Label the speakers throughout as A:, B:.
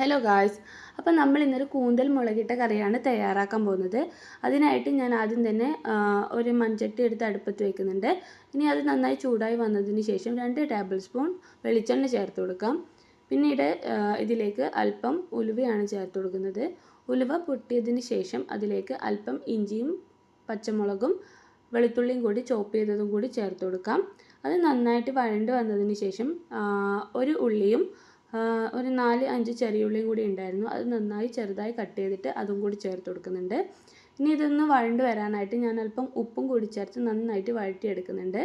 A: Hello guys അപ്പോൾ നമ്മൾ ഇന്നൊരു കൂന്തൽ മുളകിട്ട കറിയാണ് തയ്യാറാക്കാൻ പോകുന്നത്. അതിനായിട്ട് ഞാൻ ആദ്യം തന്നെ ഒരു മൺചട്ടി എടുത്ത് അടുപ്പത്ത് വെക്കുന്നുണ്ട്. ഇനി അത് നന്നായി ചൂടായി വന്നതിന് ശേഷം രണ്ട് ടേബിൾ സ്പൂൺ വെളിച്ചെണ്ണ ചേർത്ത് കൊടുക്കാം. പിന്നീട് ഇതിലേക്ക് അല്പം ഉലുവയാണ് ചേർത്ത് കൊടുക്കുന്നത്. ഉലുവ പൊട്ടിയതിന് ശേഷം അതിലേക്ക് അല്പം ഇഞ്ചിയും പച്ചമുളകും വെളുത്തുള്ളിയും കൂടി ചോപ്പ് ചെയ്തതും കൂടി ചേർത്ത് കൊടുക്കാം. അത് നന്നായിട്ട് വഴണ്ട് വന്നതിന് ശേഷം ഒരു ഉള്ളിയും ഒരു നാല് അഞ്ച് ചെറിയ ഉള്ളിയും കൂടി ഉണ്ടായിരുന്നു. അത് നന്നായി ചെറുതായി കട്ട് ചെയ്തിട്ട് അതും കൂടി ചേർത്ത് കൊടുക്കുന്നുണ്ട്. ഇനി ഇതൊന്ന് വഴണ്ട് വരാനായിട്ട് ഞാൻ അല്പം ഉപ്പും കൂടി ചേർത്ത് നന്നായിട്ട് വഴറ്റിയെടുക്കുന്നുണ്ട്.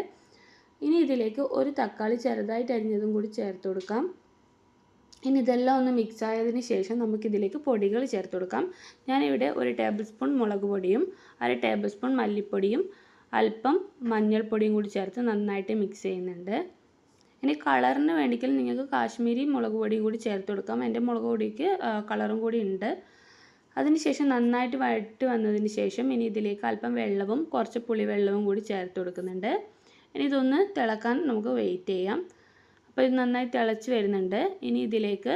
A: ഇനി ഇതിലേക്ക് ഒരു തക്കാളി ചെറുതായിട്ട് അരിഞ്ഞതും കൂടി ചേർത്ത് കൊടുക്കാം. ഇനി ഇതെല്ലാം ഒന്ന് മിക്സ് ആയതിന് ശേഷം നമുക്കിതിലേക്ക് പൊടികൾ ചേർത്ത് കൊടുക്കാം. ഞാനിവിടെ ഒരു ടേബിൾ സ്പൂൺ മുളക് പൊടിയും അര ടേബിൾ സ്പൂൺ മല്ലിപ്പൊടിയും അല്പം മഞ്ഞൾപ്പൊടിയും കൂടി ചേർത്ത് നന്നായിട്ട് മിക്സ് ചെയ്യുന്നുണ്ട്. ഇനി കളറിന് വേണ്ടിക്കൽ നിങ്ങൾക്ക് കാശ്മീരി മുളക് പൊടിയും കൂടി ചേർത്ത് കൊടുക്കാം. എന്റെ മുളക് പൊടിക്ക് കളറും കൂടി ഉണ്ട്. അതിനുശേഷം നന്നായിട്ട് വഴറ്റി വന്നതിന് ശേഷം ഇനി ഇതിലേക്ക് അല്പം വെള്ളവും കുറച്ച് പുളിവെള്ളവും കൂടി ചേർത്ത് കൊടുക്കുന്നുണ്ട്. ഇനി ഇതൊന്ന് തിളക്കാൻ നമുക്ക് വെയിറ്റ് ചെയ്യാം. അപ്പോൾ ഇത് നന്നായി തിളച്ച് വരുന്നുണ്ട്. ഇനി ഇതിലേക്ക്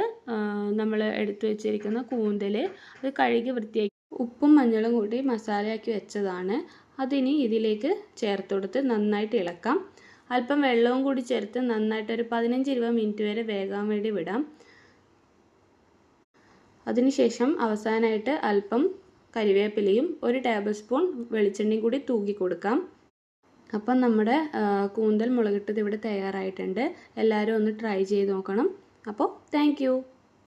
A: നമ്മൾ എടുത്തു വെച്ചിരിക്കുന്ന കൂന്തൽ അത് കഴുകി വൃത്തിയാക്കി ഉപ്പും മഞ്ഞളും കൂടി മസാലയാക്കി വെച്ചതാണ്. അതിനി ഇതിലേക്ക് ചേർത്ത് കൊടുത്ത് നന്നായിട്ട് ഇളക്കാം. അല്പം വെള്ളവും കൂടി ചേർത്ത് നന്നായിട്ട് ഒരു പതിനഞ്ച് ഇരുപത് മിനിറ്റ് വരെ വേകാൻ വേണ്ടി വിടാം. അതിനുശേഷം അവസാനമായിട്ട് അല്പം കരിവേപ്പിലയും ഒരു ടേബിൾ സ്പൂൺ വെളിച്ചെണ്ണയും കൂടി തൂക്കി കൊടുക്കാം. അപ്പം നമ്മുടെ കൂന്തൽ മുളകിട്ടത് ഇവിടെ തയ്യാറായിട്ടുണ്ട്. എല്ലാവരും ഒന്ന് ട്രൈ ചെയ്ത് നോക്കണം. അപ്പോൾ താങ്ക്